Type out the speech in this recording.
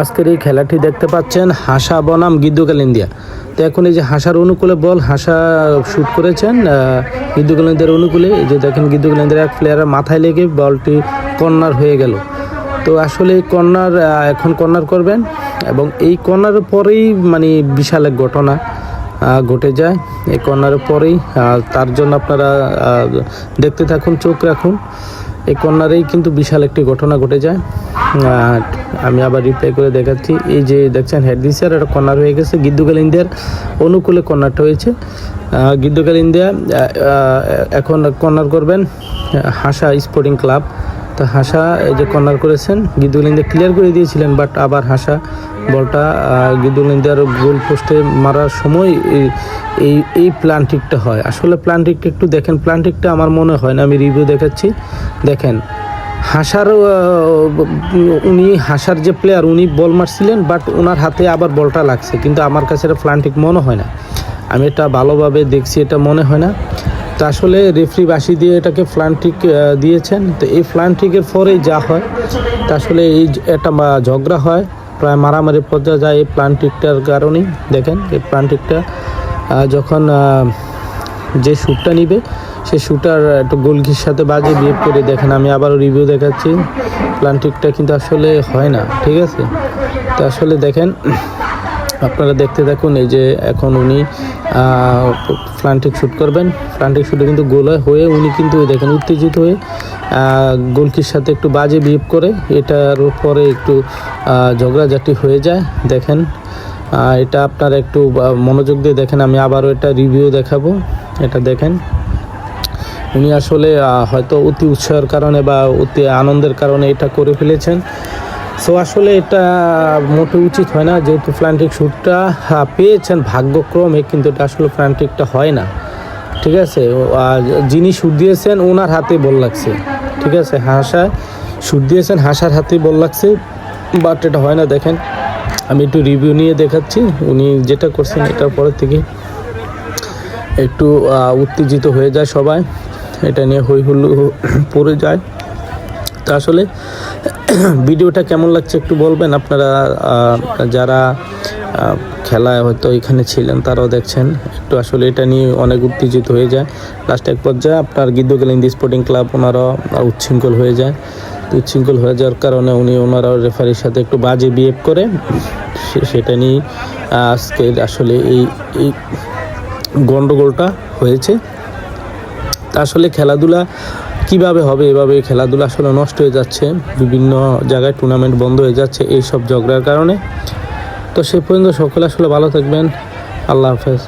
আজকের এই খেলাটি দেখতে পাচ্ছেন হাসা বনাম গিদ্দুকাল ইন্ডিয়া। তো এখন এই যে হাসার অনুকূলে বল, হাসা শুট করেছেন গিদ্দুকাল ইন্ডিয়ার অনুকূলে। এই যে দেখেন গিদ্দুকাল ইন্ডিয়ার এক প্লেয়ারের মাথায় লেগে বলটি কর্নার হয়ে গেল। তো আসলে কর্নার এখন কর্নার করবেন এবং এই কর্নারের পরেই মানে বিশাল এক ঘটনা ঘটে যায়। এই কর্নারের পরেই তার জন্য আপনারা দেখতে থাকুন, চোখ রাখুন। এই কর্নারেই কিন্তু বিশাল একটি ঘটনা ঘটে যায়। আর আমি আবার রিপ্লাই করে দেখাচ্ছি। এই যে দেখছেন, হেড দিসার একটা কর্নার হয়ে গেছে। গিদ্দুকাল ইন্ডিয়ার অনুকূলে কর্নারটা হয়েছে। গিদ্দুকাল ইন্ডিয়া এখন কর্নার করবেন হাসা স্পোর্টিং ক্লাব। তো হাসা এই যে কর্নার করেছেন গিদুল ইন্ডিয়া ক্লিয়ার করে দিয়েছিলেন বাট আবার হাসা বলটা গিদুল ইন্ডিয়ার গোল পোস্টে মারার সময় এই- এই প্লান্টিকটা হয়। আসলে প্লান্টিকটা একটু দেখেন প্লান্টিকটা আমার মনে হয় না, আমি রিভিউ দেখাচ্ছি। দেখেন হাসার উনি হাসার যে প্লেয়ার উনি বল মারছিলেন বাট ওনার হাতে আবার বলটা লাগছে। কিন্তু আমার কাছে এটা প্লান্টিক মনে হয় না। আমি এটা ভালোভাবে দেখছি, এটা মনে হয় না। তো আসলে রেফরি বাসি দিয়ে এটাকে ফ্লান্টিক দিয়েছেন। তো এই ফ্লান্টিকের পরেই যা হয়, তা আসলে এই একটা ঝগড়া হয়। প্রায় মারামারি পর্যায়ে যায় এই প্লান্টিকটার কারণেই। দেখেন, এই প্লান্টিকটা যখন যে শ্যুটটা নিবে সেই শ্যুটার একটু গোলকির সাথে বাজে বিহেভ করে দেখেন, আমি আবারও রিভিউ দেখাচ্ছি। প্লান্টিকটা কিন্তু আসলে হয় না, ঠিক আছে? তো আসলে দেখেন, আপনারা দেখতে থাকুন, এই যে এখন উনি প্লান্টিক শ্যুট করবেন। প্লান্টিক শ্যুটে কিন্তু গোলায় হয়ে, উনি কিন্তু দেখেন উত্তেজিত হয়ে গোলকির সাথে একটু বাজে বিহেভ করে, এটার পরে একটু ঝগড়াঝাটি হয়ে যায়, দেখেন। এটা আপনারা একটু মনোযোগ দিয়ে দেখেন, আমি আবারও এটা রিভিউ দেখাবো, এটা দেখেন। উনি আসলে হয়তো অতি উৎসাহের কারণে বা অতি আনন্দের কারণে এটা করে ফেলেছেন। সো আসলে এটা মোটে উচিত হয় না, যেহেতু ফ্লান্টিক শ্যুটটা পেয়েছেন ভাগ্যক্রমে, কিন্তু এটা আসলে ফ্লান্টিকটা হয় না। ঠিক আছে? যিনি শ্যুট দিয়েছেন, ওনার হাতে বল লাগছে। ঠিক আছে, হাসা শ্যুট দিয়েছেন, হাসার হাতে বল লাগছে বাট এটা হয় না, দেখেন। আমি একটু রিভিউ নিয়ে দেখাচ্ছি, উনি যেটা করছেন এটার পরের থেকে একটু উত্তেজিত হয়ে যায় সবাই। এটা নিয়ে হই হুল্লু পড়ে যায়। তো আসলে, ভিডিওটা কেমন লাগছে একটু বলবেন, আপনারা যারা খেলায় হয়তো এখানে ছিলেন, তারাও দেখছেন। একটু আসলে এটা নিয়ে অনেক উত্তেজিত হয়ে যায়। লাস্ট এক পর্যায়ে আপনার গিদ্দগেলিন্দি স্পোর্টিং ক্লাব ওনারাও উচ্ছৃঙ্খল হয়ে যায়। উচ্ছৃঙ্খল হয়ে যাওয়ার কারণে উনি ওনারাও রেফারির সাথে একটু বাজে বিহেভ করে। সেটা নিয়ে আজকের আসলে এই এই গণ্ডগোলটা হয়েছে। আসলে খেলাধুলা কীভাবে হবে? এভাবে খেলাধুলা আসলে নষ্ট হয়ে যাচ্ছে। বিভিন্ন জায়গায় টুর্নামেন্ট বন্ধ হয়ে যাচ্ছে। এই সব ঝগড়ার কারণে তো সে পর্যন্ত সকলে আসলে ভালো থাকবেন। আল্লাহ হাফেজ।